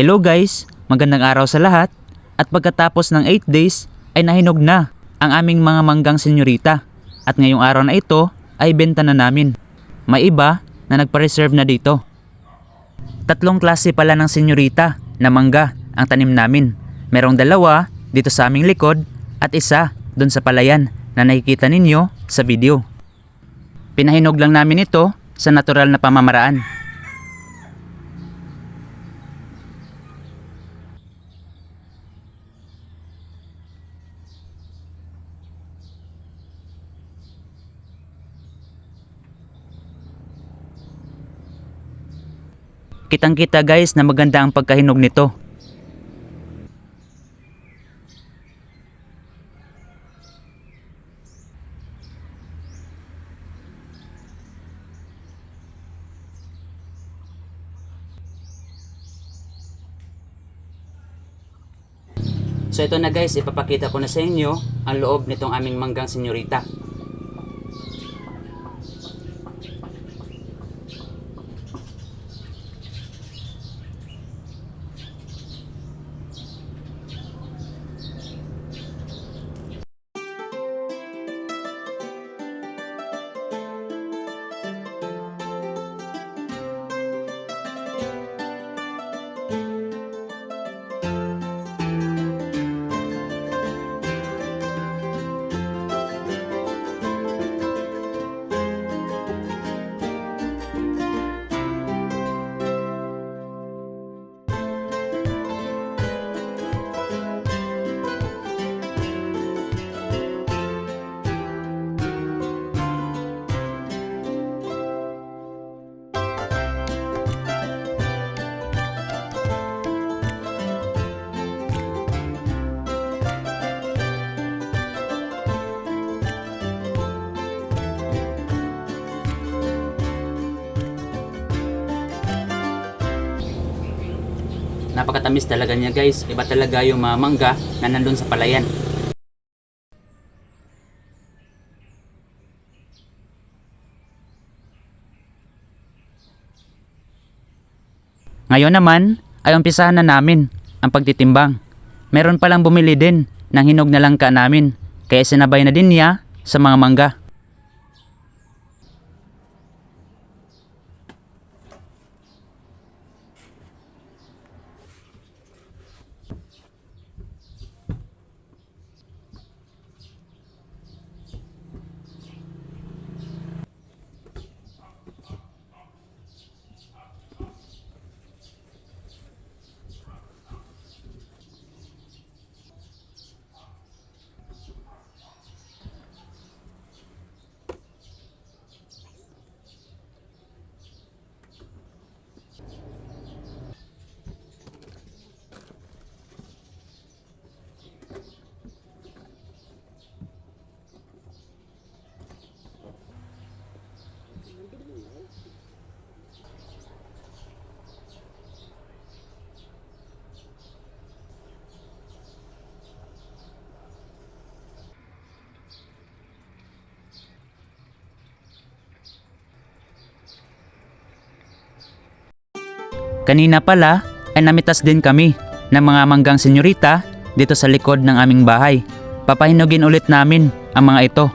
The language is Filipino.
Hello guys, magandang araw sa lahat. At pagkatapos ng 8 days ay nahinog na ang aming mga manggang senyorita. At ngayong araw na ito ay benta na namin. May iba na nagpa-reserve na dito. Tatlong klase pala ng senyorita na mangga ang tanim namin. Merong dalawa dito sa aming likod at isa doon sa palayan na nakikita ninyo sa video. Pinahinog lang namin ito sa natural na pamamaraan. Kitang kita guys na maganda ang pagkahinog nito. So ito na guys, ipapakita ko na sa inyo ang loob nitong aming manggang senyorita. Napakatamis talaga niya guys. Iba talaga yung mga mangga na nandun sa palayan. Ngayon naman ay umpisahan na namin ang pagtitimbang. Meron palang bumili din ng hinog na langka namin kaya sinabay na din niya sa mga mangga. Kanina pala ay namitas din kami ng mga manggang senyorita dito sa likod ng aming bahay. Papahinugin ulit namin ang mga ito